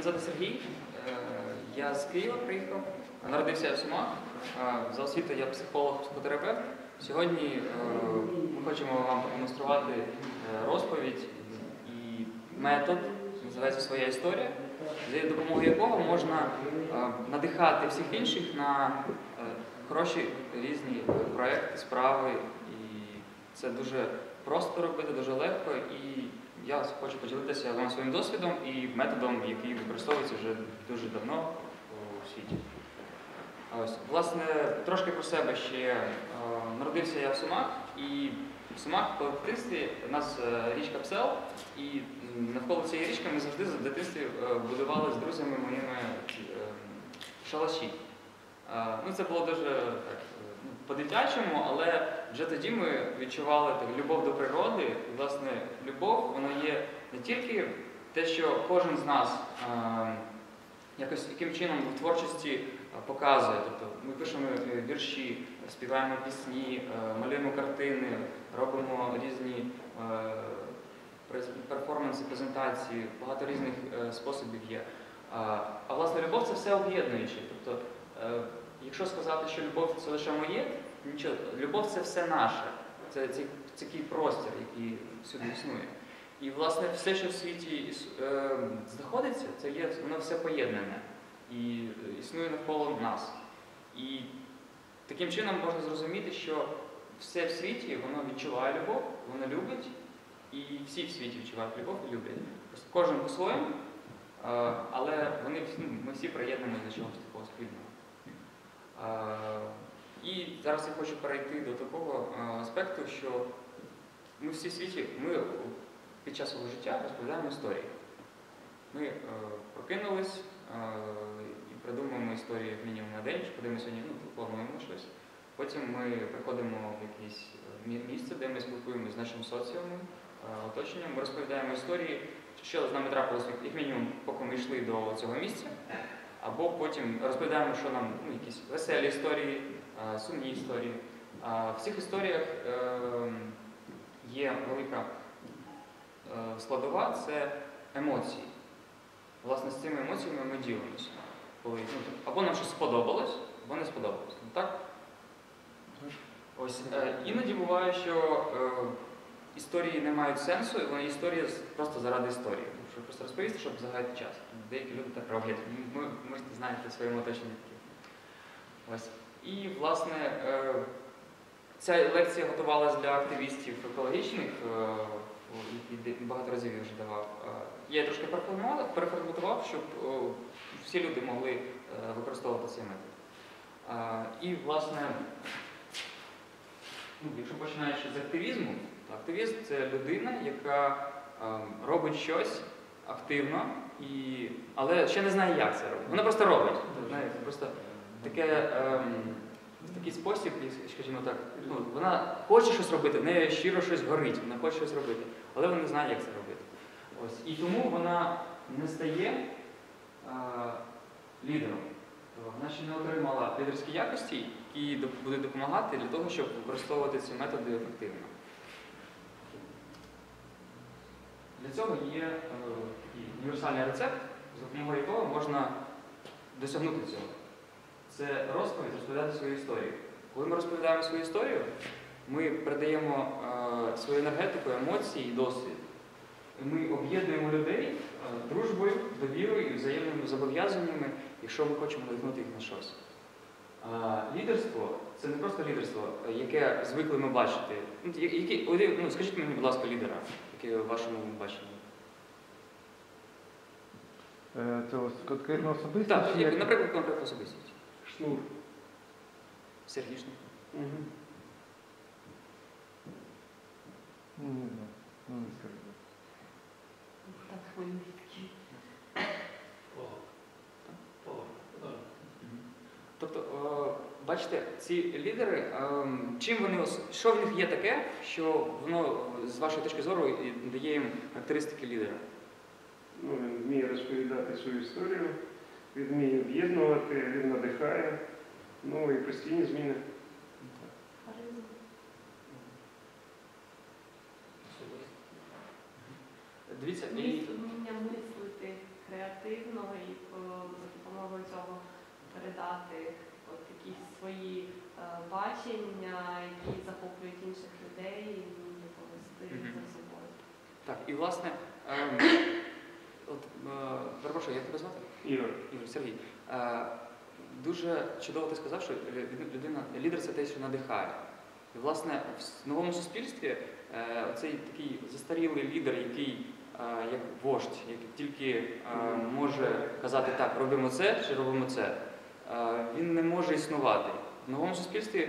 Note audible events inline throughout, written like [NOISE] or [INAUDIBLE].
Мене звати Сергій. Е, Я з Києва приїхав. Народився я в Сумах. Е, За освітою я психолог, психотерапевт. Сьогодні е, ми хочемо вам продемонструвати розповідь і метод, називається Своя історія, за допомогою якого можна надихати всіх інших на хороші різні проекти, справи. І це дуже просто робити, дуже легко. Я хочу поділитися вам своїм досвідом і методом, який використовується вже дуже давно у світі. Ось, власне, трошки про себе ще Е, народився я в Сумах, і в Сумах в дитинстві у нас е, річка Псел, і навколо цієї річки ми завжди в дитинстві е, будували з друзями моїми шалаші. Ну, це було дуже ну, по-дитячому, але вже тоді ми відчували так, любов до природи. Власне, любов вона є не тільки те, що кожен з нас е, якось яким чином в творчості е, показує. Тобто ми пишемо е, вірші, співаємо пісні, е, малюємо картини, робимо різні е, перформанси, презентації, багато різних е, способів є. А, а власне любов це все об'єднуюче. Тобто, е, якщо сказати, що любов це лише моє, нічого, любов це все наше. Це, такий простір, який всюди існує. І власне все, що в світі е, знаходиться, це є воно все поєднане і е, існує навколо нас. І таким чином можна зрозуміти, що все в світі воно відчуває любов, воно любить, і всі в світі відчувають любов і люблять. Кожен по-своєму, е, але вони ну, ми всі приєднані до чогось такого спільного. Е, І зараз я хочу перейти до такого е, аспекту, що ми всі світі, ми під час свого життя розповідаємо історії. Ми е, прокинулись е, і придумуємо історії мінімум на день, куди ми сьогодні ну, плануємо щось. Потім ми приходимо в якесь е, місце, де ми спілкуємося з нашим соціумом, оточенням, ми розповідаємо історії, що з нами трапилось, як- мінімум, поки ми йшли до цього місця. Або потім розповідаємо, що нам ну, якісь веселі історії, сумні історії. В цих історіях е, є велика е, складова це емоції. Власне, з цими емоціями ми ділимося. Коли, ну, або нам щось сподобалось, або не сподобалось. Ну, так? Ось, е, іноді буває, що е, історії не мають сенсу, і вони історії просто заради історії. Щоб просто розповісти, щоб загаяти час. Деякі люди так роблять. Ми, ми знаєте, своєму оточенні такі. Ось. І, власне, е, ця лекція готувалась для активістів екологічних, е, які багато разів я вже давав. Е, Я її трошки переформатував, щоб всі люди могли використовувати цей метод. І, власне, ну, якщо починаючи з активізму, то активіст це людина, яка робить щось активно, і... але ще не знає, як це робить. Вона просто робить. Просто таке, ем, такий спосіб, скажімо так, ну, вона хоче щось робити, в неї щиро щось горить, вона хоче щось робити, але вона не знає, як це робити. Ось. І тому вона не стає е, лідером. Тобто Вона ще не отримала лідерські якості, які будуть допомагати для того, щоб використовувати ці методи ефективно. Для цього є е, такий універсальний рецепт, за допомогою якого можна досягнути цього. Це розповідь, розповідати свою історію. Коли ми розповідаємо свою історію, ми передаємо е, свою енергетику, емоції і досвід. Ми об'єднуємо людей е, дружбою, довірою і взаємними зобов'язаннями, якщо ми хочемо надихнути їх на щось. А, Лідерство це не просто лідерство, е, яке звикли ми бачити. Ну, які- ну, скажіть мені, будь ласка, лідера, яке в вашому баченні. Е, Це конкретно особисто? Так, чи як, як? наприклад, конкретно особистість. Шнур. Сергій Шнур. Угу. Ну, не знаю. Ну, не скажу. Так хвилюється. Тобто, е, бачите, ці лідери, ем, чим вони що в них є таке, що воно з вашої точки зору дає їм характеристики лідера? Ну, він вміє розповідати свою історію, він вміє об'єднувати, він надихає, ну і постійні зміни. Дивіться, і Вміння мислити креативно і е, за допомогою цього передати от якісь свої е, бачення, які захоплюють інших людей і вміє повести Мгм. за собою. Так, і власне, ем, от, е, перепрошую, як тебе звати? Ігор. Ігор Сергій. Е, дуже чудово ти сказав, що людина, лідер це те, що надихає. І, власне, в новому суспільстві е, цей такий застарілий лідер, який як вождь, який тільки може казати так, робимо це чи робимо це, він не може існувати. В новому суспільстві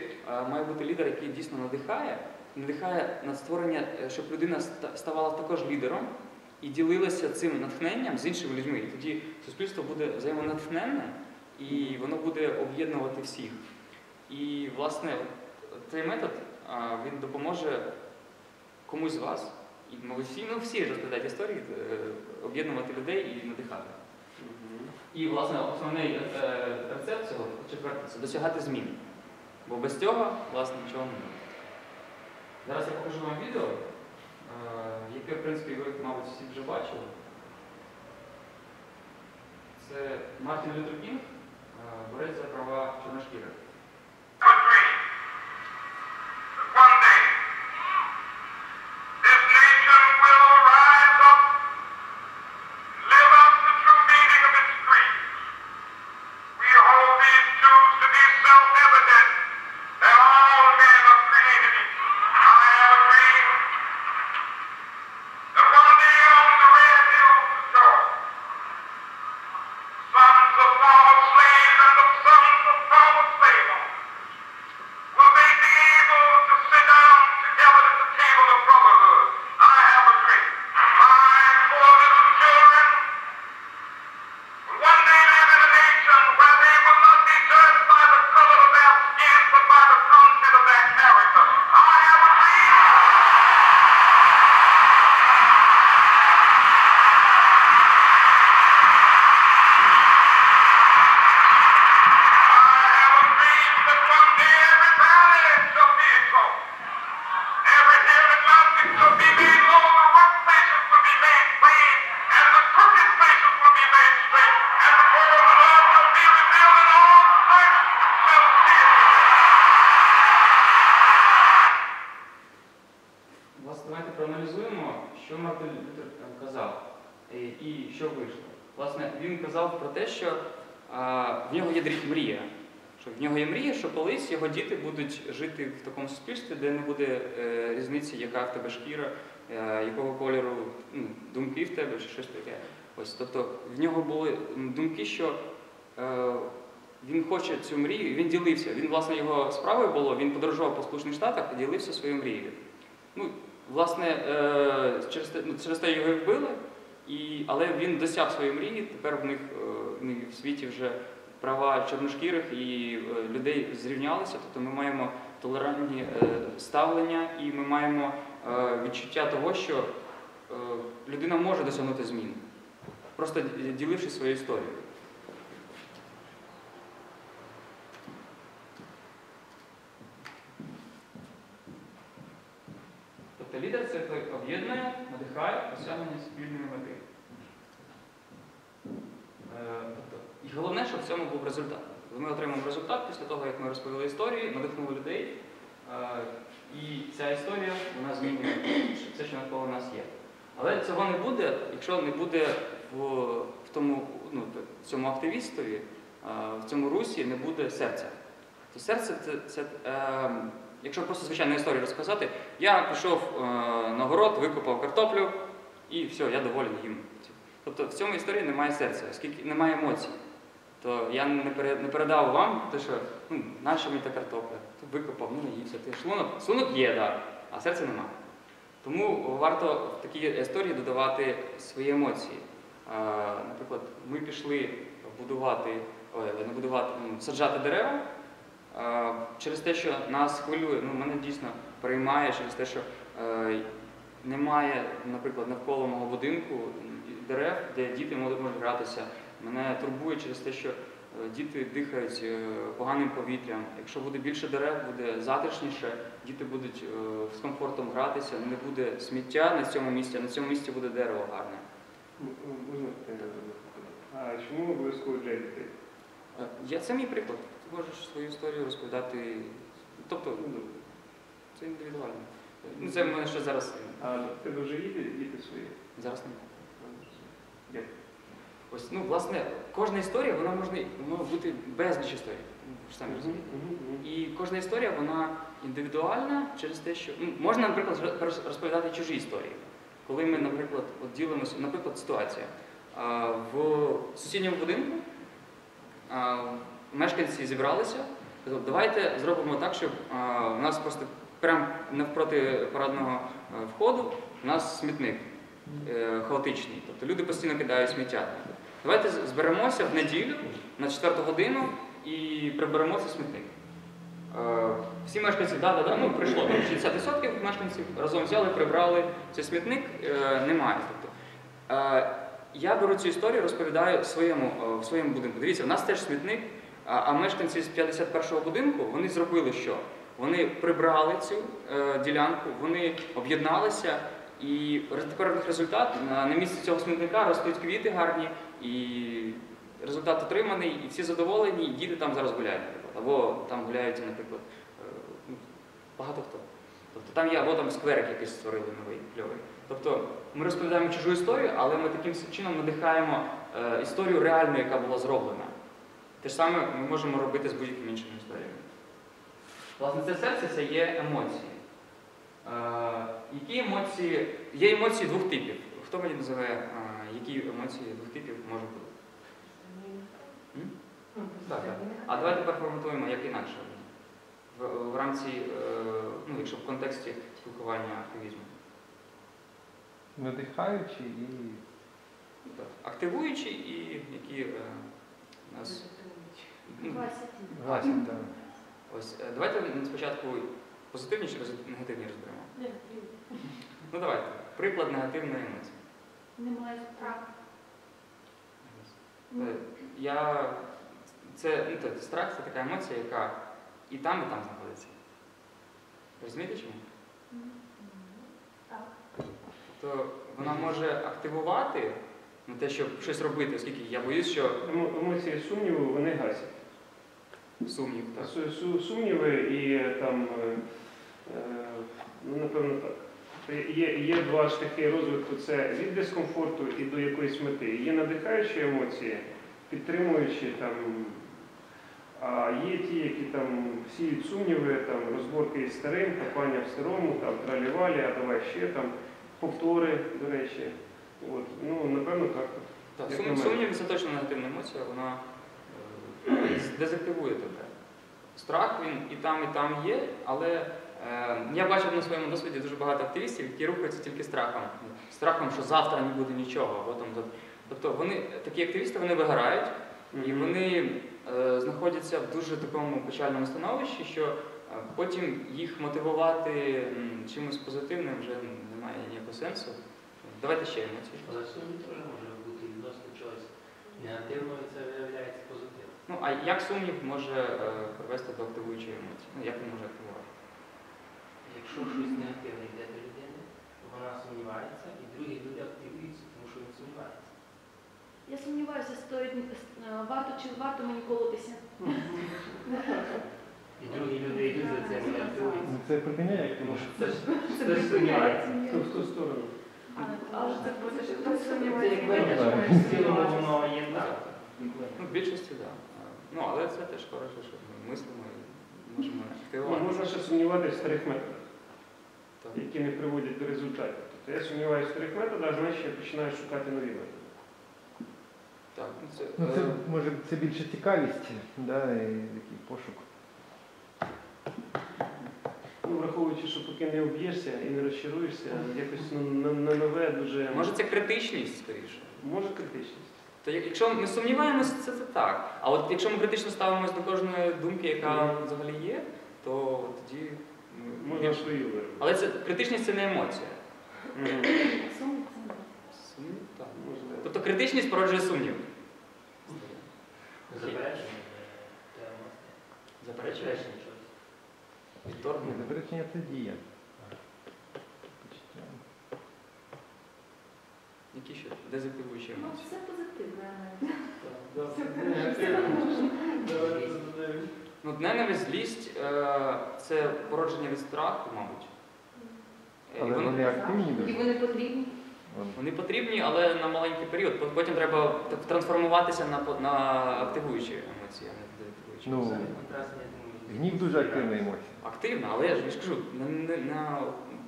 має бути лідер, який дійсно надихає, надихає на створення, щоб людина ставала також лідером і ділилася цим натхненням з іншими людьми. І тоді суспільство буде взаємонатхненне і воно буде об'єднувати всіх. І, власне, цей метод він допоможе комусь з вас, і ви всі, ну, всі розповідають історії, е, об'єднувати людей і надихати. І, власне, основний е, рецепт цього четвертий це досягати змін. Бо без цього, власне, нічого не буде. Зараз я покажу вам відео, яке, в принципі, ви, мабуть, всі вже бачили. Це Мартін Лютер Кінг борець за права чорношкірих. Лютер е, казав е, і що вийшло. Власне, він казав про те, що в нього є мрія. Що в нього є мрія, що колись його діти будуть жити в такому суспільстві, де не буде е, різниці, яка в тебе шкіра, е, якого кольору ну, думки в тебе чи щось таке. Ось, тобто в нього були думки, що е, він хоче цю мрію, він ділився. Він, власне, його справою було, він подорожував по Сполучених Штатах і ділився своєю мрією. Ну, власне, е, через ну, через те його і вбили, і, але він досяг своєї мрії. Тепер в них е, в світі вже права чорношкірих і е, людей зрівнялися. Тобто ми маємо толерантні ставлення і ми маємо відчуття того, що людина може досягнути змін, просто ді- діливши свою історію. Тобто лідер це той об'єднує, надихає досягнення спільної мети. Е, тобто, і головне, щоб в цьому був результат. Ми отримаємо результат після того, як ми розповіли історії, надихнули людей. е, І ця історія вона змінює все, що навколо нас є. Але цього не буде, якщо не буде в, ну, цьому активістові, е, в цьому русі не буде серця. То серце це, е, якщо просто звичайну історію розказати, я пішов на город, викопав картоплю і все, я доволен їм. Тобто в цьому історії немає серця, оскільки немає емоцій. То я не, передав вам те, що ну, наша мені та картопля, то викопав, ну наївся. Ти шлунок, шлунок є, так, а серця немає. Тому варто в такій історії додавати свої емоції. Е, наприклад, ми пішли будувати, ой, не будувати, ну, саджати дерева. Е, Через те, що нас хвилює, ну мене дійсно приймає через те, що е, немає, наприклад, навколо мого будинку дерев, де діти можуть гратися. Мене турбує через те, що е, діти дихають е, поганим повітрям. Якщо буде більше дерев, буде затишніше, діти будуть е, з комфортом гратися, не буде сміття на цьому місці, а на цьому місці буде дерево гарне. Можна? А чому обов'язково для дітей? Я це мій приклад. Ти можеш свою історію розповідати. Тобто, ну, це індивідуально. Ну, це в мене ще зараз. А в тебе вже є діти свої? Зараз немає. Дякую. Ось, ну, власне, кожна історія, вона може, може бути безліч історій. Ну, самі розумієте. І кожна історія вона індивідуальна через те, що ну, можна, наприклад, роз- розповідати чужі історії. Коли ми, наприклад, от ділимося, наприклад, ситуація. А, В сусідньому будинку а, мешканці зібралися, казали, давайте зробимо так, щоб а, у нас просто прямо навпроти парадного входу у нас смітник е, хаотичний. Тобто люди постійно кидають сміття. Давайте зберемося в неділю на четверту годину і приберемо цей смітник. Е, Всі мешканці, да, да, да, ну прийшло там 60% мешканців разом взяли, прибрали цей смітник, е, немає. Тобто, е, я беру цю історію, розповідаю своєму, в своєму будинку. Дивіться, у нас теж смітник, а, мешканці з 51-го будинку вони зробили що? Вони прибрали цю ділянку, вони об'єдналися, і тепер них результат на, місці цього смітника ростуть квіти гарні, і результат отриманий, і всі задоволені, і діти там зараз гуляють, наприклад. Або там гуляють, наприклад, е, ну, багато хто. Тобто там є, або там скверик якийсь створили новий, кльовий. Тобто ми розповідаємо чужу історію, але ми таким чином надихаємо е, історію реальну, яка була зроблена. Те ж саме ми можемо робити з будь-якими іншими історіями. Власне, це серце це є емоції. Які емоції? Є емоції двох типів. Хто мені називе, е, які емоції двох типів можуть бути? Так, так. А давайте тепер форматуємо як інакше. В, в рамці, е, ну, якщо в контексті спілкування активізму. Надихаючи і Ну, так. Активуючі і які е, нас. ну, гасять. Да. Ось е, давайте спочатку позитивні чи негативні розберемо. Ну давайте. Приклад негативної емоції. Немає страху. Е, Я... Це, ну, це, страх це така емоція, яка і там, і там знаходиться. Розумієте чому? Так. Тобто вона може активувати на те, щоб щось робити, оскільки я боюсь, що Емоції сумніву вони гасять. сумнів. Так. Су- су- Сумніви і е, там, е, е, ну напевно так. Є, є два шляхи розвитку: це від дискомфорту і до якоїсь мети. Є надихаючі емоції, підтримуючі там. А є ті, які там сіють сумніви, там розборки із старим, копання в старому, там тралівалі, а давай ще там повтори, до речі. От, ну, напевно, так. Так, сум, сумнів це точно негативна емоція, вона е, дезактивує тебе. Страх він і там, і там є, але я бачив на своєму досвіді дуже багато активістів, які рухаються тільки страхом. Страхом, що завтра не буде нічого. Або там, тобто вони, такі активісти вони вигорають, і вони е, знаходяться в дуже такому печальному становищі, що е, потім їх мотивувати чимось позитивним вже немає ніякого сенсу. Давайте ще емоції. Але сумнів теж може бути відносно чогось негативного, і це виявляється позитивно. Ну, а як сумнів може е, привести до активуючої емоції? Ну, як він може активувати? Якщо щось негативне йде до людини, то вона сумнівається, і другі люди активуються, тому що він сумнівається. Я сумніваюся, стоїть е, варто чи варто мені колотися. І другі люди йдуть за цим і активуються. Ну, Це припиняє Тому що це ж сумнівається. В ту сторону? Але це про те, що хтось сумнівається. як в цілому воно є так. Ну, в більшості, так. Да. Ну, але це теж хороше, що ми мислимо і можемо Ну, активувати. можна ще сумніватися в старих методах. Які не приводять до результатів. Тобто я сумніваюся в старих методах, значить я починаю шукати нові методи. Так, ну, це, Ну, це е, може це більше цікавість, да, і такий пошук. Ну, враховуючи, що поки не об'єшся і не розчаруєшся, якось ну, на, на нове дуже може це критичність скоріше. може критичність. То як- якщо ми сумніваємося, це, це так. А от якщо ми критично ставимося до кожної думки, яка взагалі є, то тоді Можна свою виробити. Але це критичність це не емоція. Сумнів це не. Сумнів, так. Можливо. Тобто критичність породжує сумнів. Заперечення. Заперечуєш? Заперечення чогось. Відторгнення. заперечення це дія. Які ще дезактивуючі Ну, емоції? все позитивне. Ну, ненависть, злість е, це породження від страху, мабуть. Е, Але вони- вони активні І вони потрібні. Вони. Потрібні, але на маленький період. Потім треба трансформуватися на, на активуючі емоції, а не дезактивуючі. Ну, Гнів дуже активна емоція. Активна, але я ж я ж кажу, на, на, на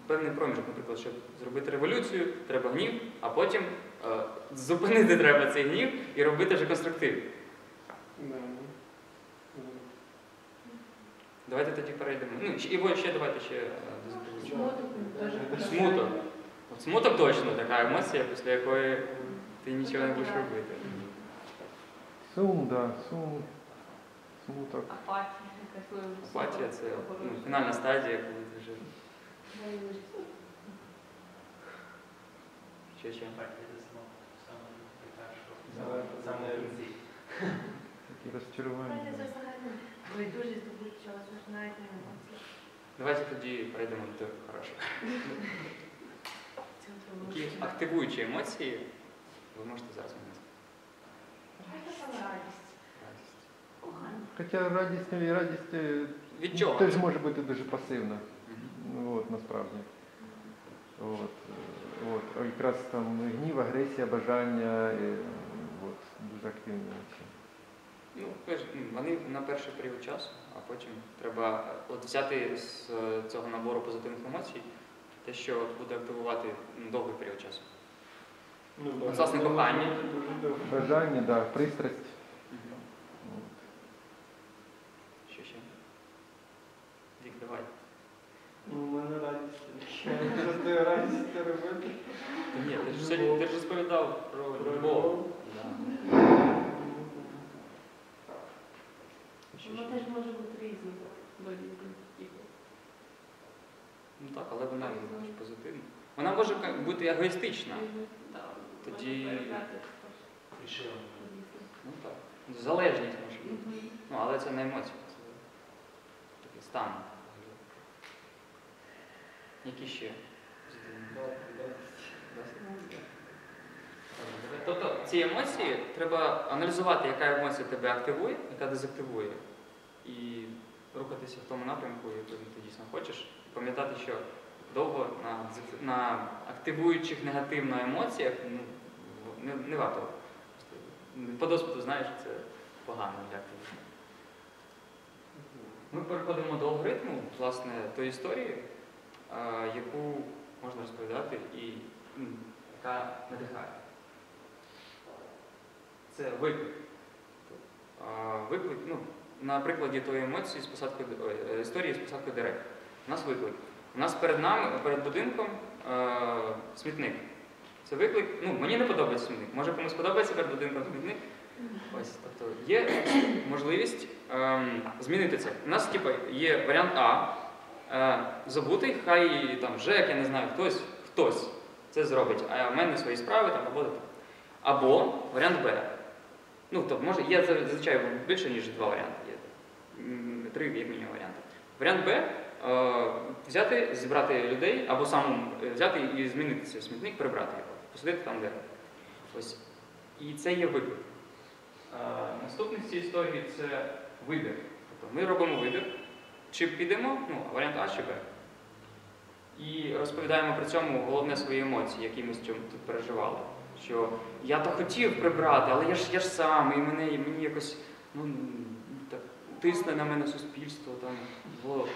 певний проміжок, наприклад, щоб зробити революцію, треба гнів, а потім е, зупинити треба цей гнів і робити вже конструктив. Да. Давайте тоді перейдемо. Ну, ще- і во- ще давайте ще е, дезактивуючі. Смуток теж. Смуток. От смуток точно така емоція, після якої ти нічого не будеш робити. Сум, да, сум, смуток. Апатія, якась ну, Апатія це супер ну, фінальна стадія, коли ти вже ще ще. Апатія це само саме така, що саме в кінці. Такі розчарування. Байдужість до будь-чого, знаєте, емоції. Давайте тоді перейдемо до хорошого. Які активуючі емоції ви можете зараз мені. Хоча радість і радість Від чого? теж може бути дуже пасивна. Мгм. Ну, от, насправді. От, е, от. Якраз там гнів, агресія, бажання, от, дуже активні. Ну, вони на перший період часу, а потім треба от взяти з е, цього набору позитивних емоцій те, що от буде активувати довгий період часу. От, власне, кохання. Бажання, да, пристрасть. Що ще? Вік, давай. Ну, у мене радість. Ти радість робити? Ні, ти ж ти ж розповідав про Про любов. любов? Да. Що Воно теж може бути різним до різних. Ну так, але вона ж позитивна. Вона може бути егоїстична. Тоді-. Ну так. Залежність може бути. Ну, але це не емоція, це такий стан. Які ще? Тобто ці емоції треба аналізувати, яка емоція тебе активує, яка дезактивує, і рухатися в тому напрямку, який ти дійсно хочеш. І пам'ятати, що довго на, на активуючих негативно емоціях ну, не, не варто. По досвіду знаєш, це погано для активу. Ми переходимо до алгоритму, власне, тої історії, яку можна розповідати і м, яка надихає. Це виклик. А, Виклик, ну, на прикладі тої емоції з посадкою, е, історії з посадкою дерев. У нас виклик. У нас перед нами, перед будинком е, смітник. Це виклик. Ну, мені не подобається смітник. Може комусь подобається перед будинком смітник. Ось, тобто є можливість ем, змінити це. У нас типу, є варіант А. Е, забутий, хай там ЖЕК, я не знаю, хтось, хтось це зробить, а в мене свої справи там робота. Або варіант Б. Ну, тобто, може, є зазвичай більше, ніж два варіанти. Три мінімум варіанти. Варіант Б е, взяти, зібрати людей, або самому е, взяти і змінити цей смітник, прибрати його, посадити там дерево. Ось. І це є вибір. Е, Наступний в цій історії це вибір. Тобто ми робимо вибір, чи підемо, ну, варіант А чи Б. І розповідаємо при цьому головне свої емоції, які ми з чим тут переживали. Що я то хотів прибрати, але я ж я ж сам, і мене і мені якось ну, тисне на мене суспільство, там було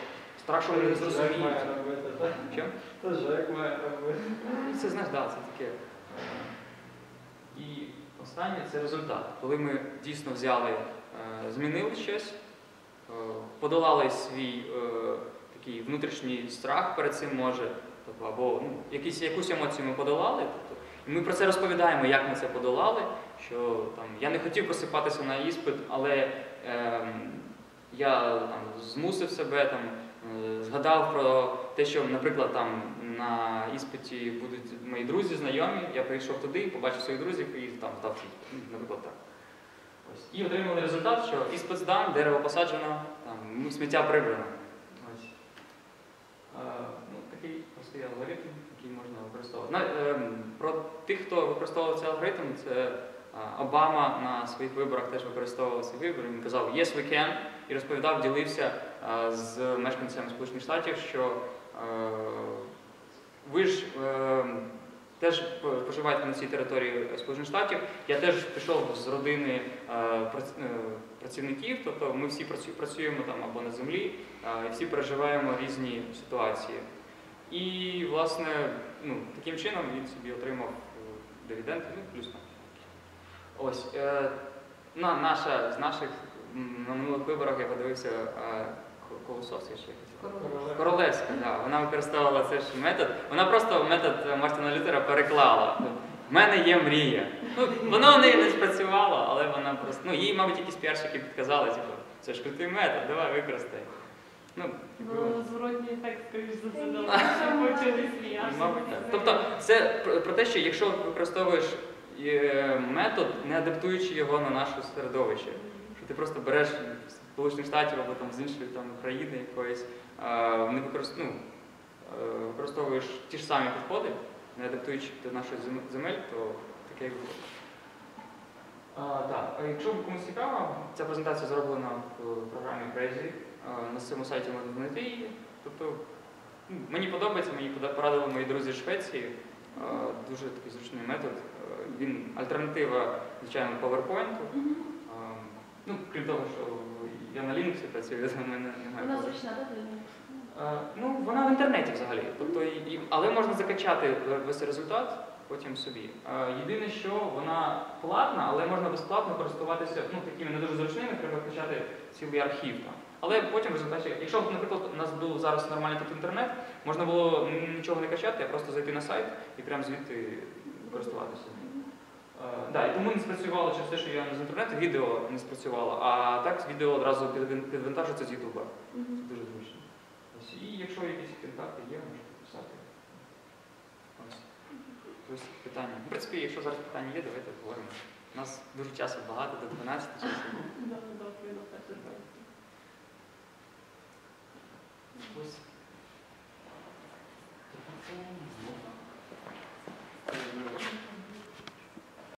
мене не зрозуміють. Чим? То Жек має робити. Ну, Це знаєш, да, це таке. І останнє це результат. Коли ми дійсно взяли, е, змінили щось, е, подолали свій е, такий внутрішній страх перед цим може, тобто, або ну, якісь, якусь емоцію ми подолали. Тобто, і ми про це розповідаємо, як ми це подолали. Що там я не хотів просипатися на іспит, але ем, я там змусив себе там. Е, Згадав про те, що, наприклад, там на іспиті будуть мої друзі, знайомі. Я прийшов туди, побачив своїх друзів і там здав наприклад, так. Ось. І отримали результат, що іспит здан, дерево посаджено, там, сміття прибрано. Е, ну, такий простий алгоритм, який можна використовувати. На, ем, Про тих, хто використовував цей алгоритм, це Обама на своїх виборах теж використовував цей вибір. Він казав Yes, we can і розповідав, ділився з мешканцями Сполучених Штатів, що ви ж е, теж проживаєте на цій території Сполучених Штатів. Я теж пішов з родини е, прац- працівників, тобто ми всі працюємо там або на землі, і всі переживаємо різні ситуації. І, власне, ну, таким чином він собі отримав е, дивіденди, ну, плюс там. Ось. Е, на, наша, з наших на минулих виборах я подивився е, Ко- Колосовська чи якось. Королевська, да. Вона використовувала цей ж метод. Вона просто метод е, Мартина Лютера переклала. В мене є мрія. Ну, воно в неї не спрацювало, але вона просто. Ну, їй, мабуть, якісь піарщики підказали, типу, це ж крутий метод, давай використай. Ну, Ну, зворотній ефект, скоріш за все, [LAUGHS] почали сміятися. Мабуть, так. Тобто, це про, те, що якщо використовуєш метод, не адаптуючи його на наше середовище, що ти просто береш з Сполучених Штатів або там з іншої там країни якоїсь, е, не використ... ну, е, використовуєш ті ж самі підходи, не адаптуючи до нашої земель, то таке виходить. А, так, якщо комусь цікаво, ця презентація зроблена в програмі Crazy. На цьому сайті можна знайти її. Тобто ну, мені подобається, мені порадили мої друзі з Швеції. Дуже такий зручний метод. Він альтернатива, звичайно, PowerPoint. А, Ну, крім того, що я на Linux працюю, [LAUGHS] в мене немає. Вона зручна, так? Е, Ну, вона в інтернеті взагалі. Тобто, і, і- але можна закачати весь результат потім собі. Е, Єдине, що вона платна, але можна безплатно користуватися ну, такими не дуже зручними, треба качати цілий архів там. Але потім в результаті, якщо, наприклад, у нас був зараз нормальний тут інтернет, можна було нічого не качати, а просто зайти на сайт і прямо звідти користуватися. Е, Да, і тому не спрацювало через те, що я не з інтернету, відео не спрацювало, а так відео одразу підвантажується з Ютуба. Це дуже зручно. Ось, і якщо якісь контакти є, можете писати. Ось. Ось питання. В принципі, якщо зараз питання є, давайте поговоримо. У нас дуже часу багато, до 12 [LAUGHS] часу. Добре, добре, на перше зробити. Ось.